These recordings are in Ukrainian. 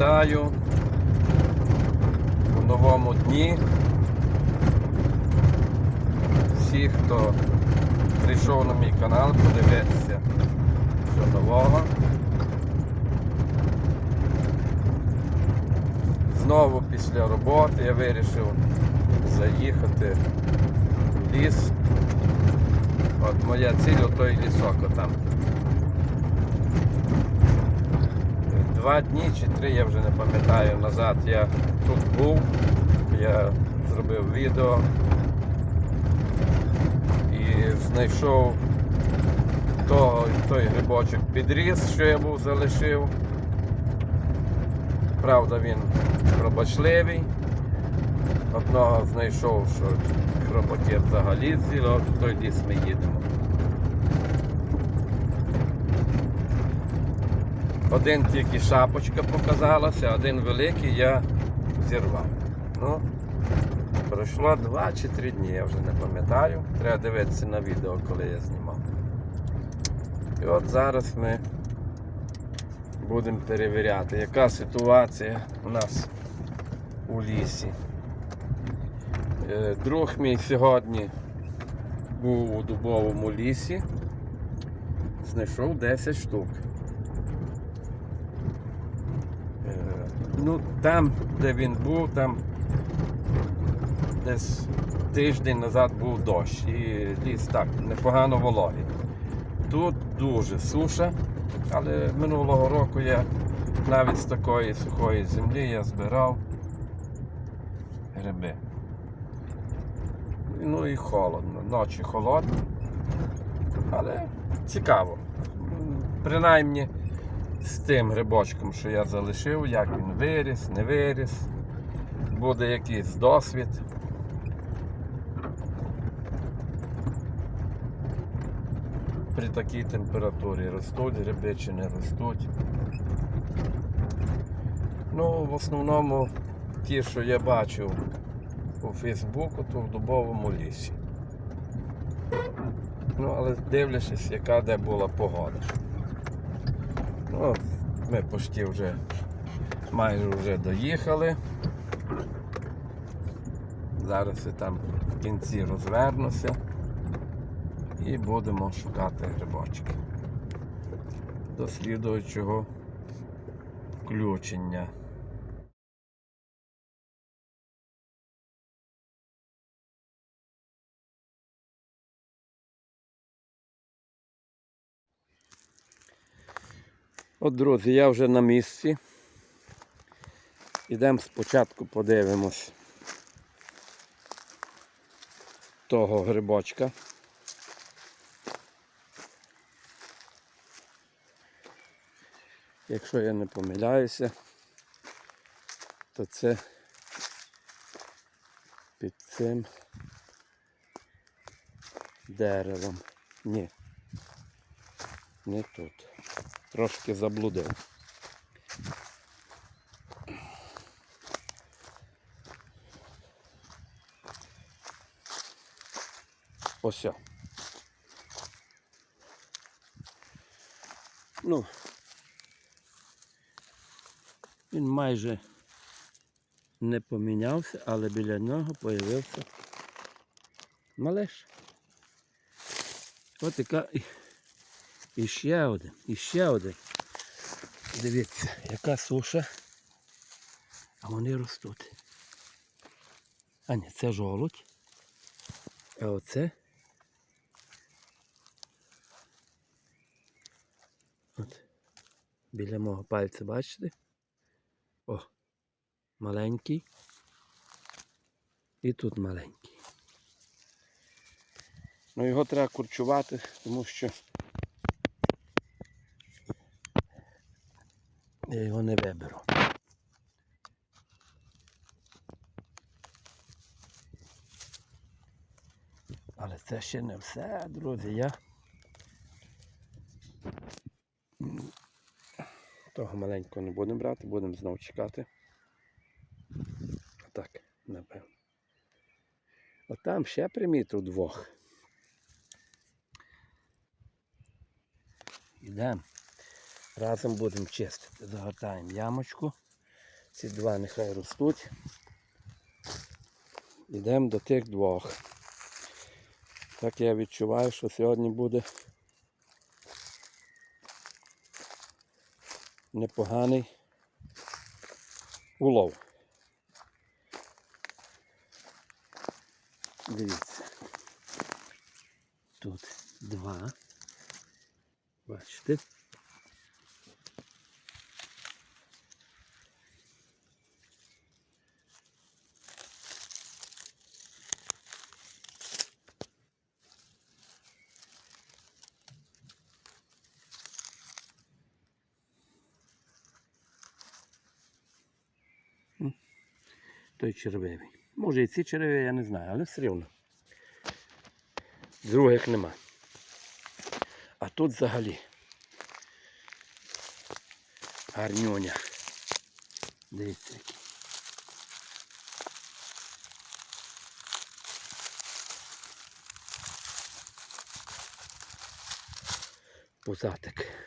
Вітаю у новому дні. Всіх, хто прийшов на мій канал, подивитися, що нового. Знову після роботи я вирішив заїхати в ліс. От моя ціль той лісок отам. Два дні чи три, я вже не пам'ятаю назад. Я тут був, я зробив відео і знайшов того, той грибочок підріс, що я був залишив. Правда, він хробачливий. Одного знайшов, що хробаки взагалі з'їли, той ліс ми їдемо. Один тільки шапочка показалася, один великий я зірвав. Ну, пройшло два чи три дні, я вже не пам'ятаю. Треба дивитися на відео, коли я знімав. І от зараз ми будемо перевіряти, яка ситуація у нас у лісі. Е, Друг мій сьогодні був у дубовому лісі, знайшов 10 штук. Е, Ну, там, де він був, там десь тиждень назад був дощ і ліс так непогано вологий. Тут дуже суша, але минулого року я навіть з такої сухої землі я збирав гриби. Ну і холодно, ночі холодно, але цікаво. Принаймні з тим грибочком, що я залишив, як він виріс, не виріс, буде якийсь досвід. При такій температурі ростуть гриби чи не ростуть. Ну, в основному ті, що я бачив у Фейсбуку, то в дубовому лісі. Ну, але дивлячись, яка де була погода. Ну, ми почти вже майже вже доїхали. Зараз я там в кінці розвернуся і будемо шукати грибочки. До слідуючого включення. От, друзі, я вже на місці. Ідемо спочатку подивимось того грибочка. Якщо я не помиляюся, то це під цим деревом. Ні. Не тут. Трошки заблудив. Ось. Ну, він майже не помінявся, але біля нього з'явився малеш. От яка і- ще один, і ще один. Дивіться, яка суша. А вони ростуть. А ні, це жолудь. А оце. От. Біля мого пальця, бачите? О, маленький. І тут маленький. Ну його треба курчувати, тому що я його не виберу. Але це ще не все, друзі. Я того маленького не будемо брати, будемо знову чекати. Так, напевно. От там ще примітив двох. Ідемо. Разом будемо чистити. Загортаємо ямочку. Ці два нехай ростуть. Йдемо до тих двох. Так я відчуваю, що сьогодні буде непоганий улов. Дивіться. Тут два. Бачите? Той червивий. Може і ці червиві, я не знаю, але все рівно. Других нема. А тут взагалі. Гарнюня. Дивіться. який. Пузатик.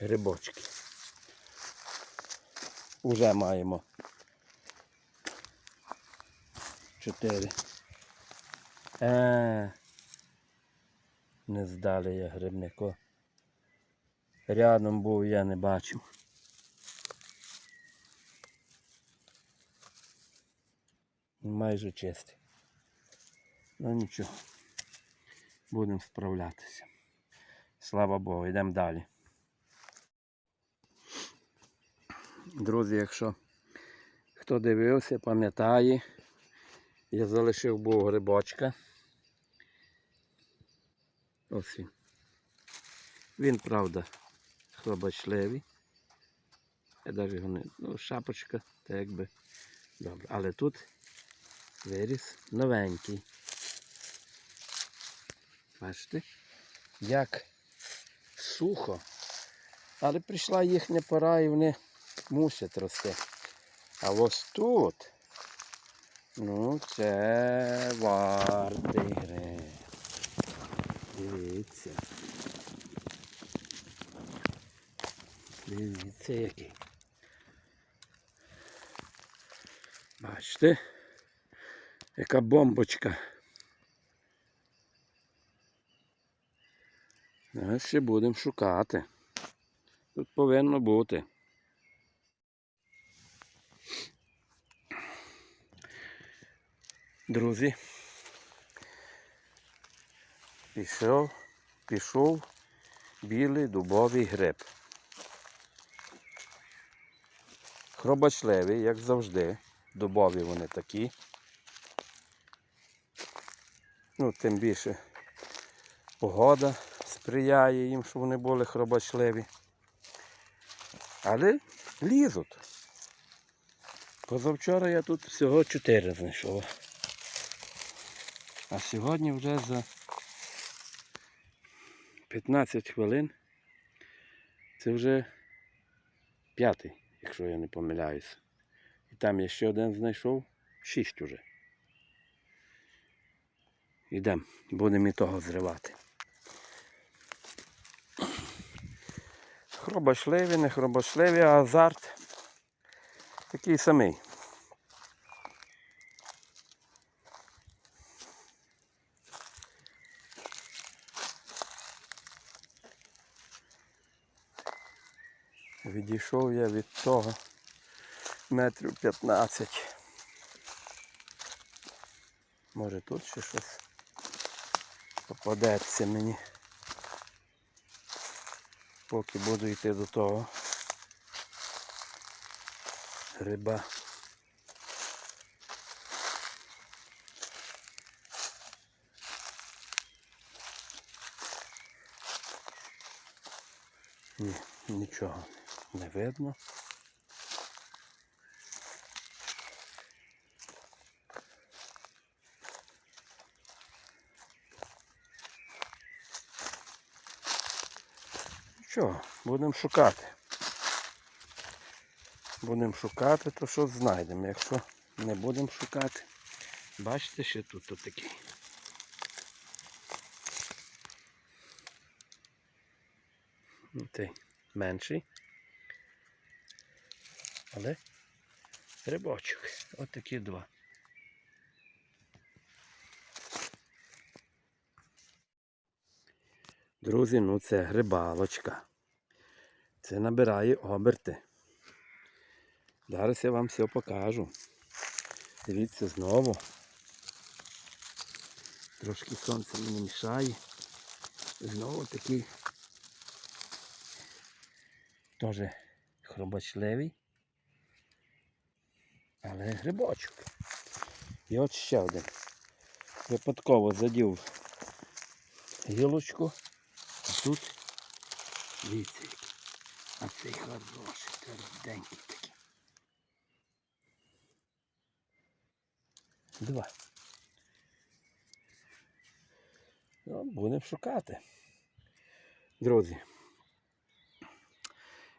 Грибочки. Уже маємо. Чотири. Е, не здали я грибнико. Рядом був, я не бачив. Майже чистий. Ну нічого. Будемо справлятися. Слава Богу, йдемо далі. Друзі, якщо хто дивився, пам'ятає, я залишив був грибочка. Ось він. Він, правда, хлопочливий. Я навіть його не. Ну, шапочка, так якби. Добре. Але тут виріс новенький. Бачите? Як сухо. Але прийшла їхня пора і вони мусять рости. А ось тут. Ну, це вартий гриб. Дивіться. Дивіться який. Бачите? Яка бомбочка. Ще будемо шукати. Тут повинно бути. Друзі. Пішов, пішов білий дубовий гриб. Хробачливий, як завжди. Дубові вони такі. Ну, тим більше погода сприяє їм, щоб вони були хробачливі. Але лізуть. Позавчора я тут всього 4 знайшов. А сьогодні вже за 15 хвилин. Це вже п'ятий, якщо я не помиляюся. І там я ще один знайшов, шість уже. Йдемо, будемо і того зривати. Хробашливі, не хробашливі, а азарт такий самий. Відійшов я від того метрів 15. Може тут ще щось попадеться мені. Поки буду йти до того гриба. Ні, нічого не видно. Що, будемо шукати. Будемо шукати, то що знайдемо. Якщо не будемо шукати, бачите, ще тут отакий. Ну, Цей менший. Але рибочок. От такі два. Друзі, ну це грибалочка. Це набирає оберти. Зараз я вам все покажу. Дивіться знову. Трошки сонце мені мішає. Знову такий теж хробачливий. Але грибочок. І от ще один. Випадково задів гілочку. А тут дивіться. А цей хороший, тверденький такий. Два. Ну, будемо шукати. Друзі.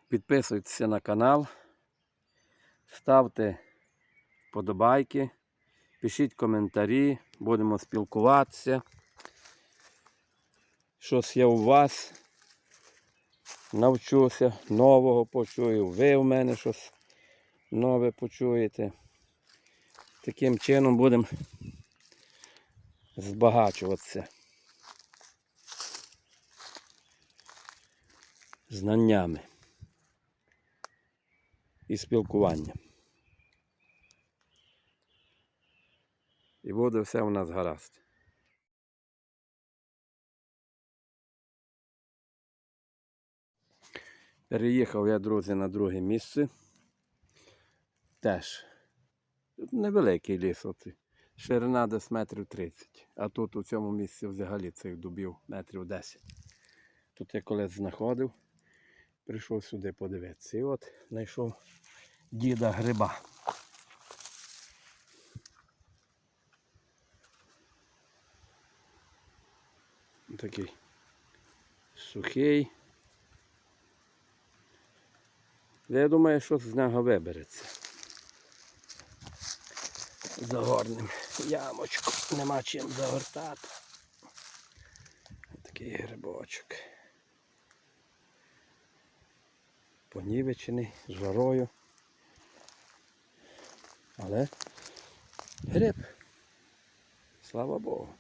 Підписуйтеся на канал, ставте подобайки, пишіть коментарі, будемо спілкуватися. Щось є у вас. Навчуся, нового почую. Ви в мене щось нове почуєте. Таким чином будемо збагачуватися. Знаннями і спілкуванням. І буде все у нас гаразд. Переїхав я, друзі, на друге місце. Теж Тут невеликий ліс. Оцей. Ширина десь метрів 30. А тут у цьому місці взагалі цих дубів метрів 10. Тут я колись знаходив, прийшов сюди подивитися. І от знайшов діда гриба. Такий сухий. Я думаю, що з нього вибереться. Загорнем ямочку. Нема чим загортати. Такий грибочок. Понівечений, жарою. Але гриб. Слава Богу.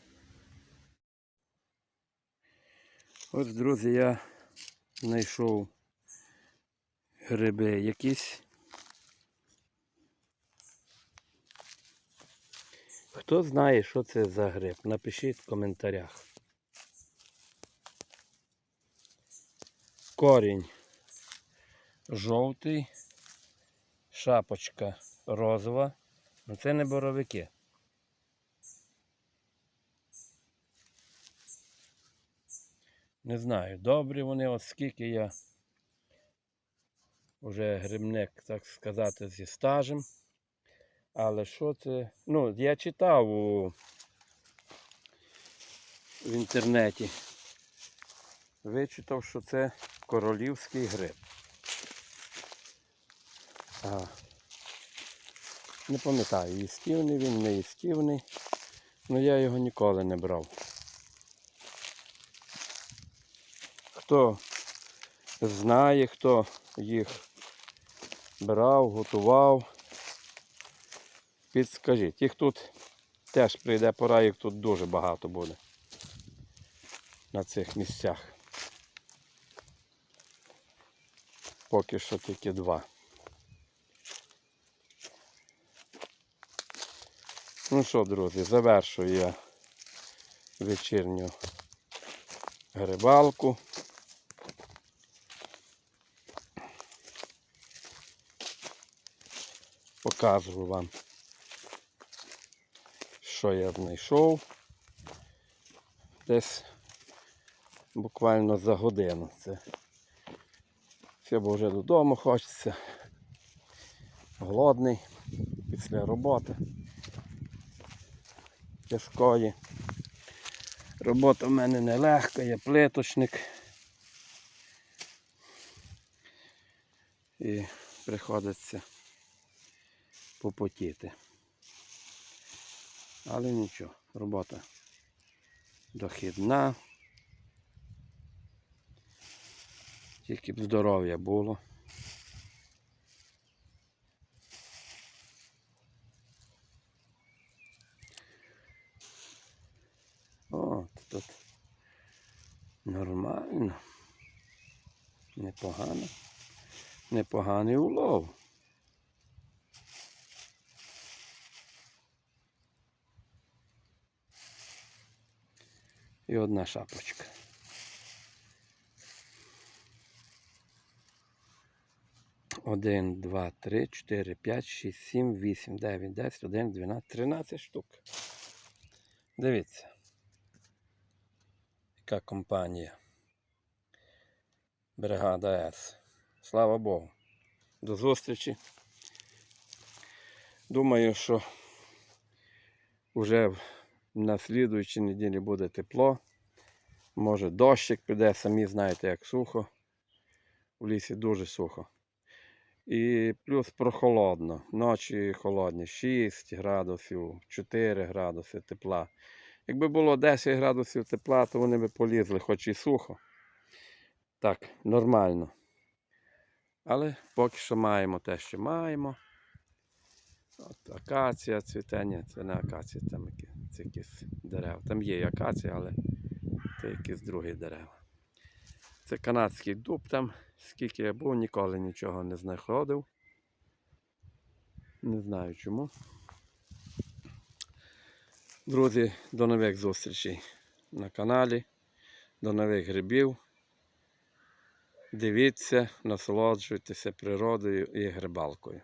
Ось, друзі, я знайшов гриби якісь. Хто знає, що це за гриб, напишіть в коментарях. Корінь жовтий, шапочка розова. Ну це не боровики. Не знаю, добрі вони, оскільки я вже грибник, так сказати, зі стажем. Але що це? Ну, я читав у... в інтернеті. Вичитав, що це королівський гриб. А, не пам'ятаю, їстівний він, не їстівний. але я його ніколи не брав. Хто знає, хто їх брав, готував, підскажіть. Їх тут теж прийде пора, їх тут дуже багато буде на цих місцях. Поки що тільки два. Ну що, друзі, завершую я вечірню грибалку. Показую вам, що я знайшов. Десь буквально за годину. Це все, бо вже додому хочеться. Голодний після роботи. Тяжкої. Робота в мене нелегка, я плиточник. І приходиться попотіти. Але нічого, робота дохідна. Тільки б здоров'я було. О, тут нормально. Непогано. Непоганий улов. І одна шапочка. Один, два, три, чотири, п'ять, шість, сім, вісім, дев'ять, десять, один, дванадцять, тринадцять штук. Дивіться. Яка компанія. Бригада С. Слава Богу. До зустрічі. Думаю, що вже на слідуючій неділі буде тепло. Може дощик піде, самі знаєте, як сухо. В лісі дуже сухо. І плюс прохолодно. Ночі холодні. 6 градусів, 4 градуси тепла. Якби було 10 градусів тепла, то вони б полізли, хоч і сухо. Так, нормально. Але поки що маємо те, що маємо. Акація цвіте, ні, це не акація, там якісь дерева. Там є і акація, але це якісь другі дерева. Це канадський дуб там, скільки я був, ніколи нічого не знаходив. Не знаю чому. Друзі, до нових зустрічей на каналі, до нових грибів. Дивіться, насолоджуйтеся природою і грибалкою.